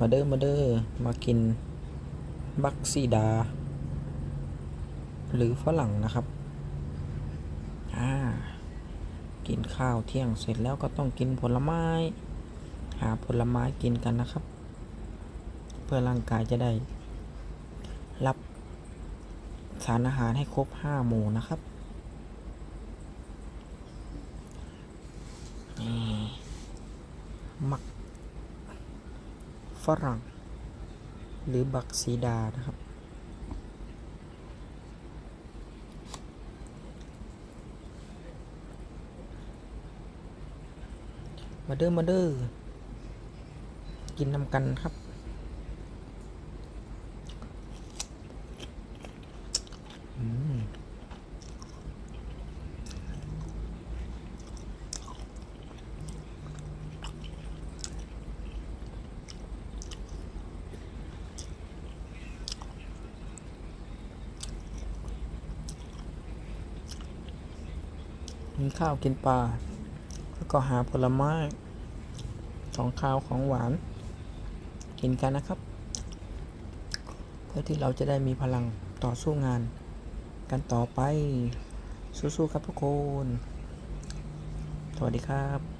มาเด้อมาเด้อมากินบักซีดา หรือฝรั่งนะครับ อ่า กินข้าวเที่ยงเสร็จแล้วก็ต้องกินผลไม้ หาผลไม้กินกันนะครับ เพื่อร่างกายจะได้รับสารอาหารให้ครบห้าหมู่นะครับนี่มัก ฝรั่ง หรือบักซีดานะครับ มาเด้อมาเด้อกินนำกันครับ อืม กินข้าวกินปลาแล้วก็หาผลไม้ของข้าวของหวาน กินกันนะครับ เพื่อที่เราจะได้มีพลังต่อสู้งาน กันต่อไปสู้ๆครับทุกคน สวัสดีครับ